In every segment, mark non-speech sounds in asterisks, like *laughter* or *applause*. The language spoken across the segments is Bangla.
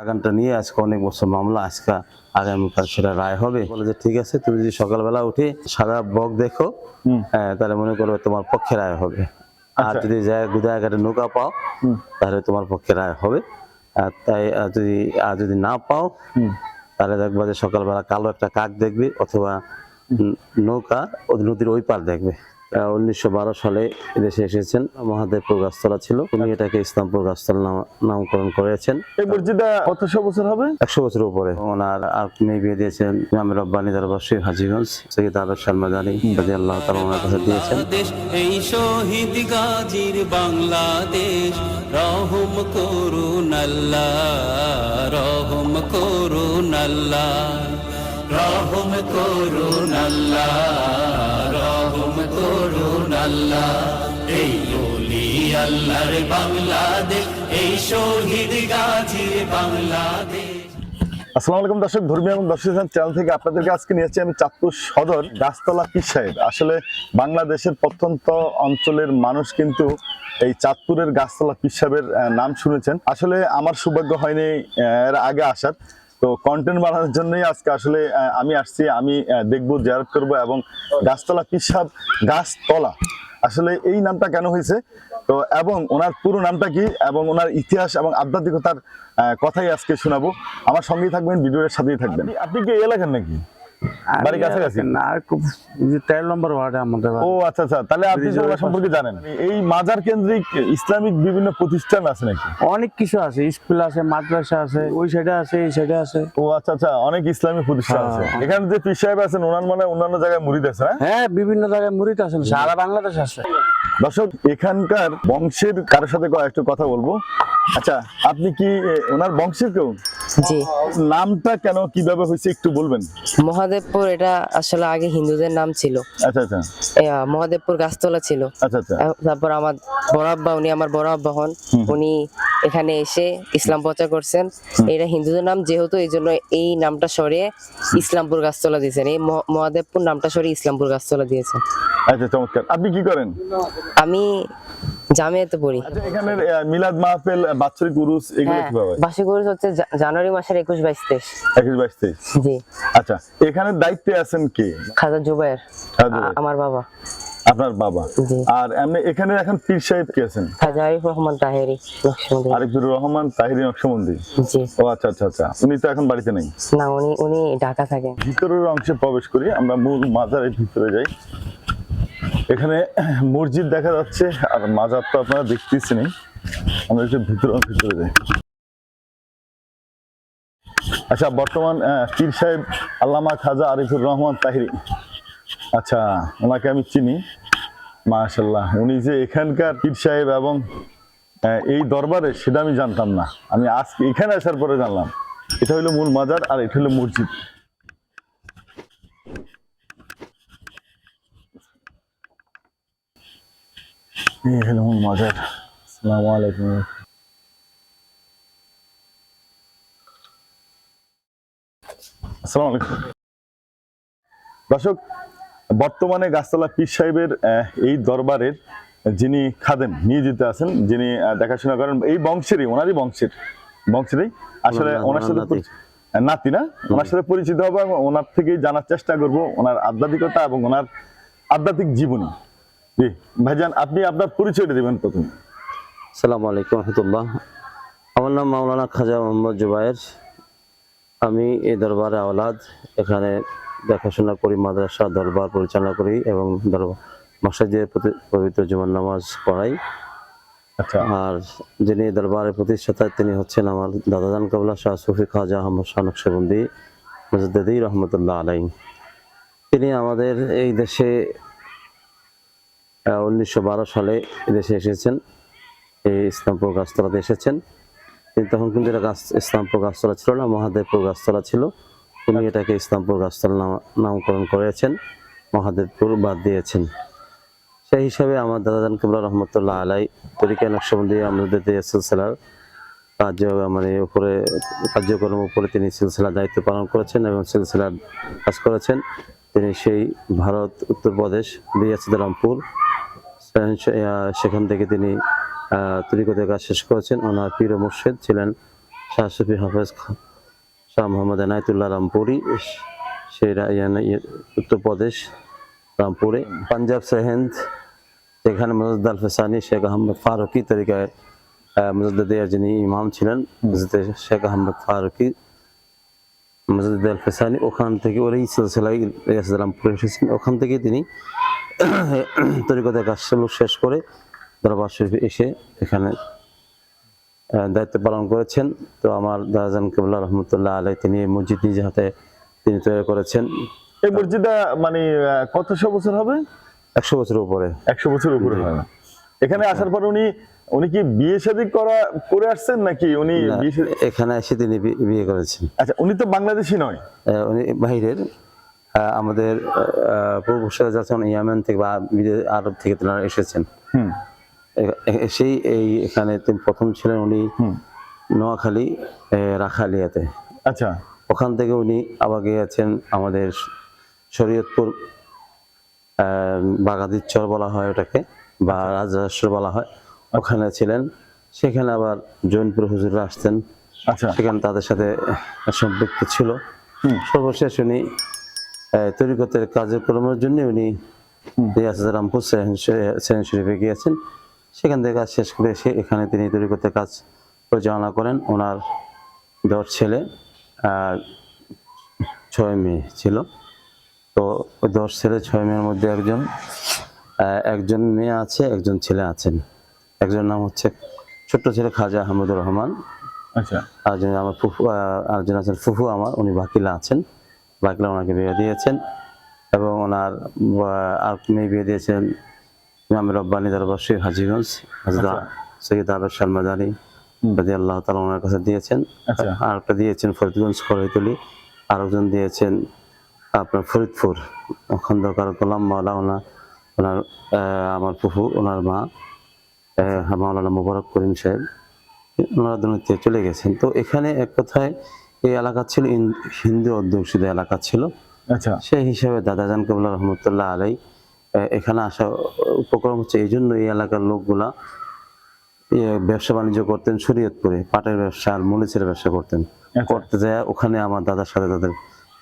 বাগানটা নিয়ে আজকে অনেক বছর মামলা আজকে আগামীকাল সেটা রায় হবে। বলে যে ঠিক আছে তুমি যদি সকালবেলা উঠে সাদা বক দেখো হ্যাঁ, তাহলে মনে করবে তোমার পক্ষে রায় হবে। আর আচ্ছা। যদি জায়গাঘাটে নৌকা পাও তাহলে তোমার পক্ষে রায় হবে। আর তাই যদি আর যদি না পাও তাহলে দেখবা যে সকালবেলা কালো একটা কাক দেখবে অথবা নৌকা ওই নদীর ওই পার দেখবে। উনিশশো বারো সালে এদেশে এসেছেন। মহাদেবপুর গাছতলা ছিল। উনি এটাকে ইসলামপুর গাছতলা নাম- নামকরণ করেছেন। এই মসজিদটা কতশো বছর হবে? একশো বছর উপরে। ওনার মেয়ে বিয়ে দিয়েছেন আমি রব্বানি দরবার শ্রী হাজিগঞ্জ। সৈয়দ আবেদ সালমাদানি রাজি আল্লাহ তালা ওনার কাছে দিয়েছেন এই শহীদ গাজীর বাংলাদেশ। রহম করুন আল্লাহ রহম করুন আল্লাহ। রহম করুন আল্লাহ। আল্লাহ, এই ওলি আল্লাহর বাংলাদেশ, এই শহীদ গাজীর বাংলাদেশ। আসসালামু আলাইকুম দর্শক, ধর্মীয় এবং দর্শক চ্যানেল থেকে আপনাদেরকে আজকে নিয়ে আমি চাঁদপুর সদর, গাছতলা পীর সাহেব। আসলে বাংলাদেশের প্রত্যন্ত অঞ্চলের মানুষ কিন্তু এই চাঁদপুরের গাছতলা পীর সাহেবের নাম শুনেছেন। আসলে আমার সৌভাগ্য হয়নি এর আগে আসার। তো কন্টেন্ট বানানোর জন্যই আজকে আসলে আমি আসছি, আমি দেখব জিয়ারত করব এবং গাছতলা পিসাব গাছতলা। আসলে এই নামটা কেন হয়েছে? তো এবং ওনার পুরো নামটা কি? এবং ওনার ইতিহাস এবং আধ্যাত্মিকতার কথাই আজকে শোনাবো। আমার সঙ্গেই থাকবেন, ভিডিওর সাথেই থাকবেন। আপনি কি এলাকার নাকি? বাড়ি কাছাকাছি? না খুব তেরো নম্বর ওয়ার্ডে আমাদের ও আচ্ছা আচ্ছা তাহলে আপনি তো সম্পর্কে জানেন। এই মাজার কেন্দ্রিক ইসলামিক বিভিন্ন প্রতিষ্ঠান আছে নাকি? অনেক কিছু আছে স্কুল আছে মাদ্রাসা আছে ওই সাইডে আছে এই সাইডে আছে। ও আচ্ছা আচ্ছা অনেক ইসলামিক প্রতিষ্ঠান আছে। হ্যাঁ। এখানে যে পীর সাহেব আছেন ওনার মানে অন্যান্য জায়গায় মুরিদ আছে হ্যাঁ? হ্যাঁ বিভিন্ন জায়গায় মুড়িত আছে সারা বাংলাদেশ আছে। দর্শক এখানকার বংশের কারোর সাথে একটু কথা বলব। আচ্ছা আপনি কি ওনার বংশের কেউ? জি। নামটা কেন কীভাবে হয়েছে একটু বলবেন? মহাদেবপুর এটা আসলে আগে হিন্দুদের নাম ছিল। আচ্ছা আচ্ছা। মহাদেবপুর গাছতলা ছিল। আচ্ছা আচ্ছা। তারপর আমার বড় আব্বা উনি আমার বড় আব্বা হন। উনি এখানে এসে ইসলাম প্রচার করছেন। এটা হিন্দুদের নাম যেহেতু এই জন্য এই নামটা সরিয়ে ইসলামপুর গাছতলা দিয়েছেন। এই মহাদেবপুর নামটা সরিয়ে ইসলামপুর গাছতলা দিয়েছেন। আচ্ছা চমৎকার। আপনি কি করেন? আমি জামিয়াতে পড়ি। আচ্ছা এখানের আহ, মিলাদ মাহফিল বাৎসরিক উরুস এগুলো হ্যাঁ কীভাবে? বার্ষিক উরুস হচ্ছে জানুয়ারি মাসের একুশ বাইশ তেইশ। একুশ বাইশ তেইশ? জি। আচ্ছা এখানে দায়িত্বে আছেন কে? খাজা আ- আমার বাবা। আপনার বাবা? আর এমনি এখানে এখন পীর সাহেব কে আছেন? খাজা আরিফ রহমান তাহেরি নকশবন্দি আরিফুর রহমান তাহিরি নকশবন্দি জি। ও আচ্ছা আচ্ছা আচ্ছা। উনি তো এখন বাড়িতে নেই? না উনি উনি ঢাকা থাকেন। ভিতরের অংশে প্রবেশ করি আমরা মূল মাজারের ভিতরে যাই। এখানে মসজিদ দেখা যাচ্ছে, আর মাজার তো আপনারা দেখতেছেন আমরা একটু ভিতরে ভিতরে যাই। আচ্ছা বর্তমান পীর সাহেব আল্লামা খাজা আরিফুর রহমান তাহিরি। আচ্ছা ওনাকে আমি চিনি মাশাল্লাহ উনি যে এখানকার পীর সাহেব এবং এই দরবারে, সেটা আমি জানতাম না। আমি আজকে এখানে আসার পরে জানলাম। এটা হলো মূল মাজার, আর এটা হলো মসজিদ। এই হলো মূল মাজার। আসসালামু আলাইকুম। আসসালামু আলাইকুম। দর্শক বর্তমানে গাছতলা পীর সাহেবের এই দরবারের যিনি খাদেম নিয়োজিত আছেন যিনি দেখাশোনা করেন এই বংশেরই ওনারই বংশের বংশেরই। আসলে ওনার- সাথে নাতি না? ওনার সাথে পরিচিত হব এবং ওনার থেকেই জানার চেষ্টা করব ওনার আধ্যাত্মিকতা এবং ওনার আধ্যাত্মিক জীবনী। জি। ভাইজান আপনি আপনার পরিচয়টা দেবেন প্রথমে। সালাম আলাইকুম রহমতুল্লাহ। আমার নাম মাওলানা খাজা মোহাম্মদ জুবায়ের। আমি এই দরবারে আওলাদ। এখানে দেখাশোনা করি মাদ্রাসা দরবার পরিচালনা করি এবং দরবার প্রতি- পবিত্র জুমার নামাজ পড়াই। আচ্ছা। আর যিনি দরবারের প্রতিষ্ঠাতা তিনি হচ্ছেন আমার দাদাজান কাবলা শাহ সুফি খাজা আহমদ শাহ নকশবন্দি মজদ্দি রহমতুল্লাহ আলাই তিনি আমাদের এই দেশে উনিশশো বারো সালে দেশে এসেছেন। এই ইসলামপুর গাছতলাতে এসেছেন। কিন্তু তখন কিন্তু এটা গাছ ইসলামপুর গাছতলা ছিল না মহাদেবপুর গাছতলা ছিল। উনি এটাকে ইসলামপুর গাছতলা নাম- নামকরণ করেছেন, মহাদেবপুর বাদ দিয়েছেন। সেই হিসাবে আমার দাদা দাদাজান কিবলা রহমতুল্লাহ আলাই, তরিকা নকশবন্দি আমাদের সিলসিলার কার্য মানে উপরে কার্যক্রম উপরে তিনি সিলসিলার দায়িত্ব পালন করেছেন এবং সিলসিলার কাজ করেছেন। তিনি সেই ভারত, উত্তরপ্রদেশ বিয়াসিদারামপুর সেখান থেকে তিনি তরিকতের কাজ শেষ করেছেন। ওনার পীর মুর্শেদ ছিলেন শাহ সুফি হাফেজ শাহ মোহাম্মদ এনায়তুল্লাহ রামপুরি সেরা উত্তরপ্রদেশ রামপুরে। পাঞ্জাব সেহেন্দ যেখানে মজদ আল ফেসানি, শেখ আহমদ ফারুকি তরিকায় মজদ্দের যিনি ইমাম ছিলেন শেখ আহমদ ফারুকি মসজিদ আল ফেসানি ওখান থেকে রামপুরে এসেছেন। ওখান থেকে তিনি *coughs* তরিকতের কাজ শেষ করে দরবার শরীফে এসে এখানে দায়িত্ব পালন করেছেন। তো আমার দাদাজান কেবলা রহমতুল্লাহ আলাই তিনি এই মসজিদ নিজে হাতে তিনি তৈরি করেছেন। এই মসজিদটা মানে কতশো বছর হবে? একশো বছরের উপরে। একশো বছর উপরে এখানে আসার পর উনি উনি কি বিয়ে শাদী করা করে আসছেন নাকি উনি এখানে এসে তিনি বিয়ে করেছেন। আচ্ছা উনি তো বাংলাদেশি নয়। উনি বাহিরের। আমাদের পূর্বপুরুষরা যখন ইয়ামেন থেকে বা আরব থেকে তেনারা এসেছেন। সেই এই এখানে তিনি প্রথম ছিলেন উনি নোয়াখালী রাখালিয়াতে। আচ্ছা। ওখান থেকে উনি আবার গিয়েছেন আমাদের শরীয়তপুর আহ, বাগাদিচ্চর বলা হয় ওটাকে বা রাজরাষ্ট্র বলা হয়। ওখানে ছিলেন। সেখানে আবার জৈনপুর হুজুররা আসতেন। আচ্ছা। সেখানে তাদের সাথে সম্পৃক্ত ছিল। সর্বশেষ উনি তরিকতের কার্যক্রমের জন্য উনি রামপুর সেন শরীফে গিয়েছেন। সেখান থেকে কাজ শেষ করে এসে এখানে তিনি তরিকতের কাজ পরিচালনা করেন। ওনার দশ ছেলে আর ছয় মেয়ে ছিল। তো ওই দশ ছেলে ছয় মেয়ের মধ্যে একজন একজন মেয়ে আছে একজন ছেলে আছেন। একজন নাম হচ্ছে ছোট্ট ছেলে খাজা আহমদুর রহমান। আচ্ছা। আরেকজন আমার ফুফু আরেকজন আছেন ফুফু আমার উনি বাকিলা আছেন। বাকিলা ওনাকে বিয়ে দিয়েছেন এবং ওনার আর মেয়ে বিয়ে দিয়েছেন ইমাম রব্বানি দরবাসী হাজিগঞ্জ হাজরা আচ্ছা। সৈয়দ আবেদ সালমাদানি রাজি আল্লাহ তালা ওনার কাছে দিয়েছেন। আচ্ছা। আর একটা দিয়েছেন ফরিদগঞ্জ খড়িতলি আরেকজন দিয়েছেন আপনার ফরিদপুর খন্দকার গোলাম মাওলা ওনা ওনার আমার ফুফু ওনার মা। মাওলানা মুবারক করিম সাহেব ওনারা দুর্নীতি চলে গেছেন। তো এখানে এক কথায় এই এলাকা ছিল হিন্দু অধ্যুষিত এলাকা ছিল। আচ্ছা। সেই হিসাবে দাদাজান কবুল্লা রহমতুল্লাহ আলাই এখানে আসা উপক্রম হচ্ছে এই জন্য এই এলাকার লোকগুলা ব্যবসা বাণিজ্য করতেন শরীয়তপুরে পাটের ব্যবসা আর মরিচের ব্যবসা করতেন। আচ্ছা। করতে যায় ওখানে আমার দাদার সাথে তাদের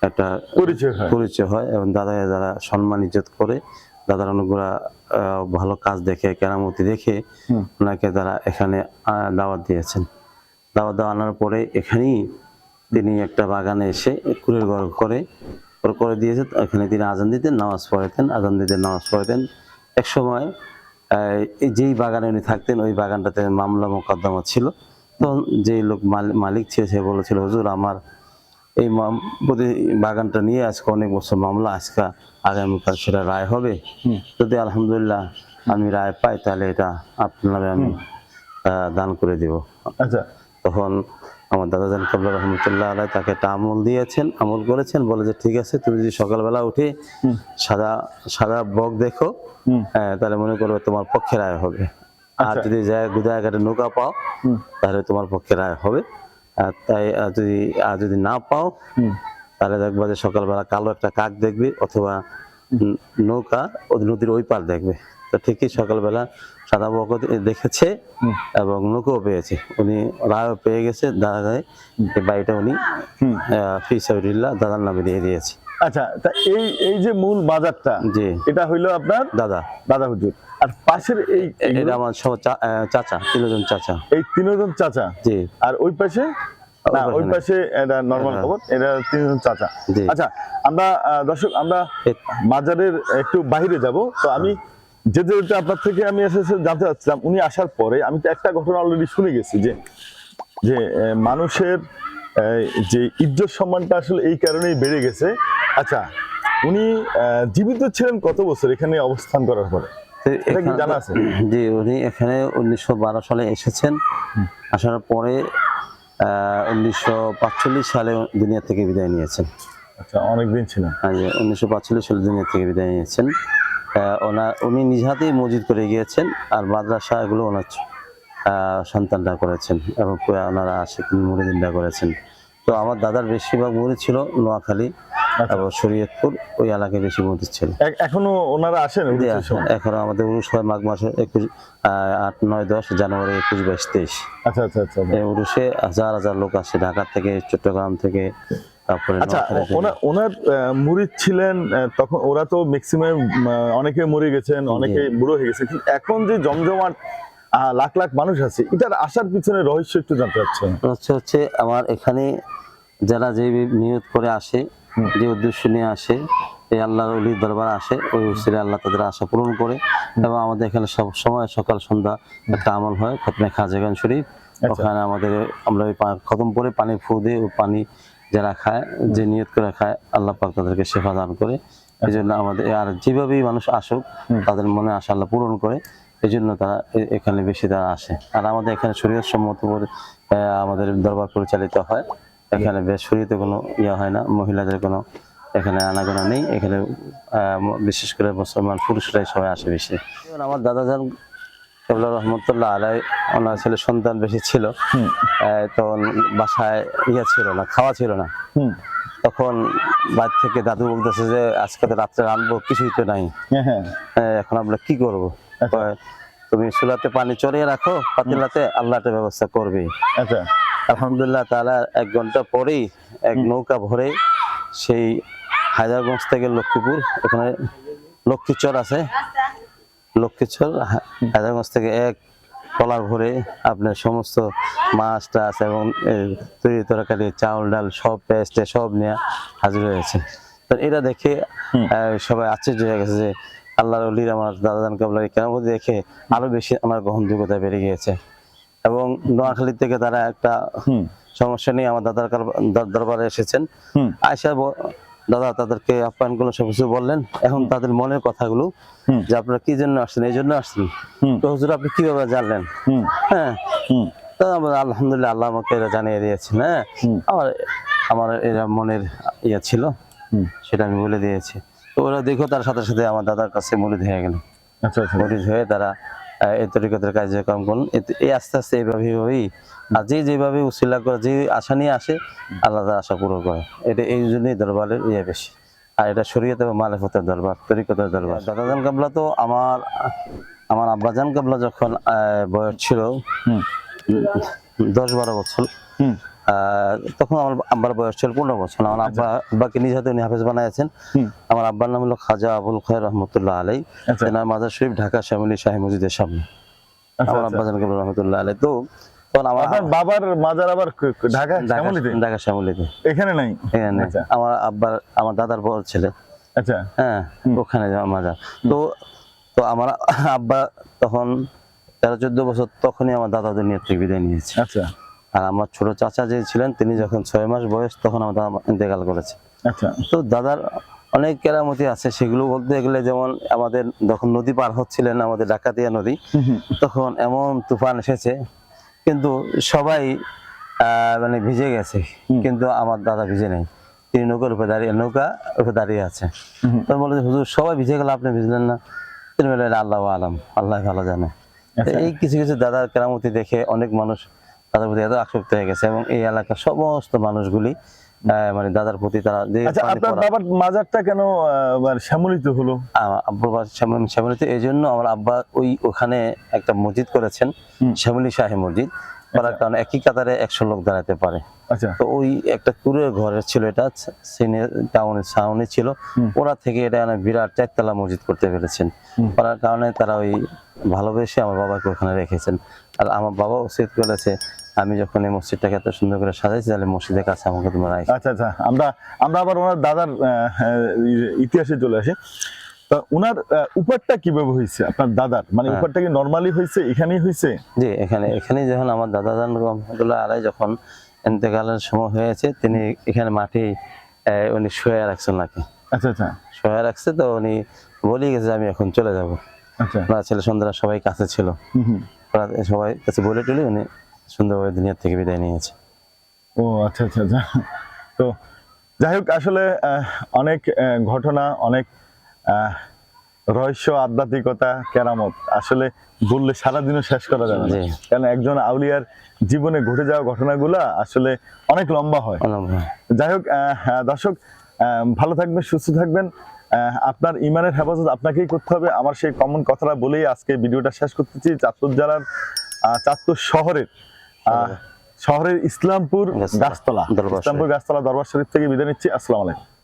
একটা পরিচয় হয়। পরিচয় হয় এবং দাদা যারা সম্মান ইজ্জত করে দাদার অনেকগুলা ভালো কাজ দেখে কেরামতি দেখে ওনাকে তারা এখানে দাওয়াত দিয়েছেন। দাওয়াত দেওয়া আনার পরে এখানেই তিনি একটা বাগানে এসে কুলের ঘর করে ওর করে দিয়েছে। এখানে তিনি আজান দিতেন নামাজ পড়াতেন আজান দিতেন নামাজ পড়াতেন। এক সময় এই যেই বাগানে উনি থাকতেন ওই বাগানটাতে মামলা মোকদ্দমা ছিল। তখন যেই লোক মাল- মালিক ছিল সে বলেছিল হুজুর আমার এই প্রতি বাগানটা নিয়ে আজকে অনেক বছর মামলা আজকে আগামীকাল সেটা রায় হবে। যদি আলহামদুলিল্লাহ আমি রায় পাই তাহলে এটা আপনার নামে আমি দান করে দিব। আচ্ছা। তখন আমার দাদাজান কাবলা রহমতুল্লাহ আলাই তাকে একটা আমল দিয়েছেন আমল করেছেন বলে যে ঠিক আছে তুমি যদি সকালবেলা উঠে সাদা সাদা বক দেখো হ্যাঁ, তাহলে মনে করবে তোমার পক্ষে রায় হবে। আর আচ্ছা। যদি যায় গুদাঘাটে নৌকা পাও তাহলে তোমার পক্ষে রায় হবে। তাই যদি আর যদি না পাও তাহলে দেখবা যে সকালবেলা কালো একটা কাক দেখবে অথবা নৌকা নদীর ওই পার দেখবে। তো ঠিকই সকালবেলা সাদা বক দেখেছে এবং নৌকাও পেয়েছে। উনি রায় পেয়ে গেছে দাদা এই বাড়িটা উনি হুম। ফিসাবিল্লাহ দাদার নামে দিয়ে দিয়েছে। আচ্ছা তা এই এই যে মূল বাজারটা জি। এটা হইল আপনার দাদা। দাদা হুজুর। আর পাশের এই এটা আমার সব চাচা তিনজন চাচা। এই তিনজন চাচা? জি। আর ওই পাশে? না ওই পাশে এটা নর্মাল খবর এটা তিনজন চাচা। আচ্ছা আমরা দর্শক আমরা মাজারের একটু বাইরে যাব। তো আমি যে যেটা আপনার থেকে আমি এসে এসে জানতে চাচ্ছিলাম উনি আসার পরে আমি তো একটা ঘটনা অলরেডি শুনে গেছি যে যে মানুষের যে ইজ্জত সম্মানটা আসলে এই কারণেই বেড়ে গেছে আচ্ছা উনি জীবিত ছিলেন কত বছর? এখানে অবস্থান করার পরে। এটা কি জানা আছে? জি উনি এখানে উনিশশো বারো সালে এসেছেন। আসার পরে উনিশশো সালে দুনিয়া থেকে বিদায় নিয়েছেন। আচ্ছা অনেকদিন ছিলেন উনিশশো সালে দুনিয়া থেকে বিদায় নিয়েছেন। ওনার উনি নিজ হাতেই মসজিদ করে গিয়েছেন আর মাদ্রাসা এগুলো ওনার সন্তানরা করেছেন এবং ওনারা আশেখ মুরিদিনরা করেছেন। তো আমার দাদার বেশিরভাগ মুড়ি ছিল নোয়াখালী। এবং শরীয়তপুর ওই এলাকায় বেশি মসজিদ ছিল। এখনও ওনারা আসেন? এখন আমাদের উরুষ হয় মাঘ মাসে একুশ আট নয় দশ জানুয়ারি একুশ বাইশ তেইশ। আচ্ছা আচ্ছা আচ্ছা। আচ্ছা। এই উরুষে হাজার হাজার লোক আসে ঢাকা থেকে চট্টগ্রাম থেকে তারপরে আচ্ছা ওনার মুরিদ ছিলেন তখন ওরা তো ম্যাক্সিমাম অনেকে মরে গেছেন অনেকে বুড়ো হয়ে গেছে কিন্তু এখন যে জমজমাট লাখ লাখ মানুষ আছে এটার আসার পিছনে রহস্য একটু জানতে চাচ্ছেন হচ্ছে হচ্ছে আমার এখানে যারা যে নিয়ত করে আসে যে উদ্দেশ্য নিয়ে আসে এই আল্লাহর অলির দরবার আসে ওই উসিরে আল্লাহ তাদের আশা পূরণ করে এবং আমাদের এখানে সব সময় সকাল সন্ধ্যা একটা আমল হয় খতমে খাজাগান শরীফ। ওখানে আমাদের আমরা ওই খতম করে পানি ফু দিয়ে ওই পানি যারা খায় যে নিয়ত করে খায় আল্লাহ পাক তাদেরকে সেবা দান করে। এই জন্য আমাদের আর যেভাবেই মানুষ আসুক তাদের মনে আশা আল্লাহ পূরণ করে। এই জন্য তারা এখানে বেশি তারা আসে। আর আমাদের এখানে শরীয়ত সম্মত করে আমাদের দরবার পরিচালিত হয়। এখানে বেশ কোনো ইয়া হয় না মহিলাদের কোনো এখানে আনাগোনা নেই। এখানে বিশেষ করে মুসলমান পুরুষরাই সবাই আসে বেশি। আমার দাদা যান কেবলা রহমতুল্লাহ আলাই ওনার ছেলে সন্তান বেশি ছিল। তখন বাসায় ইয়া ছিল না খাওয়া ছিল না। তখন বাড়ি থেকে দাদু বলতেছে যে আজকে তো রাত্রে রানবো কিছুই তো নাই। হ্যাঁ হ্যাঁ। এখন আমরা কি করব? তুমি চুলাতে পানি চড়িয়ে রাখো পাতিলাতে আল্লাহ একটা ব্যবস্থা করবে। আচ্ছা। আলহামদুলিল্লাহ তারা এক ঘণ্টা পরেই এক নৌকা ভরে সেই হায়দারগঞ্জ থেকে লক্ষ্মীপুর ওখানে লক্ষ্মীচর আছে। লক্ষ্মীচর হায়দারগঞ্জ থেকে এক কলা ভরে আপনার সমস্ত মাছ টাছ এবং এই তৈরি তরকারি চাউল ডাল সব পেস্ট সব নিয়ে হাজির হয়েছে। তো এটা দেখে সবাই আশ্চর্য হয়ে গেছে যে আল্লাহর অলির আমার দাদাদান কাবলার কেরামতি দেখে আরও বেশি আমার গ্রহণযোগ্যতা বেড়ে গিয়েছে। এবং নোয়াখালী থেকে তারা একটা সমস্যা নিয়ে আমার দাদার কার- দরবারে এসেছেন। আয়সা দাদা তাদেরকে আপ্যায়ন করল সবকিছু বললেন। এখন তাদের মনের কথাগুলো যে আপনারা কি জন্য আসছেন এই জন্য আসছেন? তো হুজুর আপনি কীভাবে জানলেন? হুম। হ্যাঁ। তো আমরা আলহামদুলিল্লাহ আল্লাহ আমাকে এরা জানিয়ে দিয়েছেন হ্যাঁ। আমার আমার এরা মনের ইয়ে ছিল। সেটা আমি বলে দিয়েছি। তো ওরা দেখো তার সাথে সাথে আমার দাদার কাছে মরিদ হয়ে গেল। আচ্ছা আচ্ছা। মরিদ হয়ে তারা তরিকতের কার্যক্রম করুন এই আস্তে আস্তে এইভাবে এইভাবেই আর যে যেভাবে উসিলা করে যে আশা নিয়ে আসে আল্লাহ আশা পূরণ করে। এটা এই জন্যই দরবারের ইয়ে বেশি। আর এটা শরীয়ত এবং মালেফতের দরবার তরিকতের দরবার। দাদাজান কাবলা তো আমার আমার আব্বাজান কাবলা যখন বয়স ছিল দশ বারো বছর তখন আমার আব্বার বয়স ছিল পনেরো বছর। আমার আব্বা আব্বাকে নিজ হাতে উনি হাফেজ বানাইছেন আমার আব্বার নাম হলো খাজা আবুল খয়ের রহমতুল্লাহ আলাই। আচ্ছা। মাজার শরীফ ঢাকা শ্যামলী শাহী মসজিদের সামনে। আচ্ছা, আমার আচ্ছা। আব্বা জানকে রহমতুল্লাহ আলাই। তো তখন আমার বাবার মাজার আবার ক- ক- ঢাকা ঢাকা শ্যামলীতে? ঢাকা শ্যামলীতে। এখানে নাই? এখানে আচ্ছা। আমার আব্বার আমার দাদার বড় ছেলে। আচ্ছা। হ্যাঁ ওখানে মাজার। তো তো আমার আব্বা তখন তেরো চোদ্দ বছর তখনই আমার দাদা দুনিয়া থেকে বিদায় নিয়েছে। আচ্ছা। আর আমার ছোট চাচা যে ছিলেন তিনি যখন ছয় মাস বয়স তখন আমার দাদা ইন্তেকাল করেছে। আচ্ছা। তো দাদার অনেক কেরামতি আছে সেগুলো বলতে গেলে যেমন আমাদের যখন নদী পার হচ্ছিলেন আমাদের ডাকাতিয়া নদী তখন এমন তুফান এসেছে কিন্তু সবাই মানে ভিজে গেছে কিন্তু আমার দাদা ভিজে নেই। তিনি নৌকার উপরে দাঁড়িয়ে নৌকা উপরে দাঁড়িয়ে আছে। তো বলে যে, হুজুর সবাই ভিজে গেল আপনি ভিজলেন না। তিনি বললেন আল্লাহ আলাম আল্লাহ ভালো জানে। তো এই কিছু কিছু দাদার কেরামতি দেখে অনেক মানুষ দাদার প্রতি এত আসক্ত হয়ে গেছে এবং এই এলাকার সমস্ত মানুষগুলি মানে দাদার প্রতি তারা যে আচ্ছা আপনার বাবার মাজারটা কেন মানে শ্যামলিত হলো? আব্বুর বাড়ি শ্যামলী শ্যামলীতে এই জন্য আমার আব্বা ওই ওখানে একটা মসজিদ করেছেন শ্যামলী শাহী মসজিদ। করার কারণে একই কাতারে একশো লোক দাঁড়াতে পারে। আচ্ছা। তো ওই একটা কুড়ের ঘরের ছিল এটা সিনে টাউনের সাউনে ছিল। ওরা থেকে এটা অনেক বিরাট চারতলা মসজিদ করতে পেরেছেন। করার কারণে তারা ওই ভালোবেসে আমার বাবাকে ওখানে রেখেছেন। আর আমার বাবা উচিত করেছে আমি যখন এই মসজিদটাকে এত সুন্দর করে সাজাইছি তাহলে মসজিদের কাছে আমাকে তোমরা আচ্ছা আচ্ছা আমরা আমরা আবার ওনার দাদার ইতিহাসে চলে আসি। তা আহ, উপরটা কীভাবে হয়েছে আপনার দাদার মানে হ্যাঁ। উপরটা কি নর্মালি হয়েছে এখানেই হয়েছে জি এখানে এখানে যখন আমার দাদা দান রহমতুল্লাহ আলাই যখন এতেকালের সময় হয়েছে তিনি এখানে মাটি উনি শুয়ে রাখছেন নাকি। আচ্ছা আচ্ছা। শুয়ে রাখছে তো উনি বলে গেছে আমি এখন চলে যাব। আচ্ছা। ওনার ছেলে সন্ধ্যারা সবাই কাছে ছিল। সবাই কাছে বলে টলে উনি সুন্দরভাবে দুনিয়ার থেকে বিদায় নিয়েছে। ও আচ্ছা আচ্ছা আচ্ছা। তো যাই হোক আসলে অনেক ঘটনা অনেক রহস্য আধ্যাত্মিকতা কেরামত আসলে বললে সারাদিনও শেষ করা যাবে না। কারণ একজন আউলিয়ার জীবনে ঘটে যাওয়া ঘটনাগুলা আসলে অনেক লম্বা হয়। যাই হোক হ্যাঁ, দর্শক ভালো থাকবেন সুস্থ থাকবেন। আপনার ইমানের হেফাজত আপনাকেই করতে হবে। আমার সেই কমন কথাটা বলেই আজকে ভিডিওটা শেষ করতেছি। চাঁদপুর জেলার চাঁদপুর শহরের শহরের ইসলামপুর গাছতলা। ইসলামপুর গাছতলা দরবার শরীফ থেকে বিদায় নিচ্ছি। আসসালাম আলাইকুম।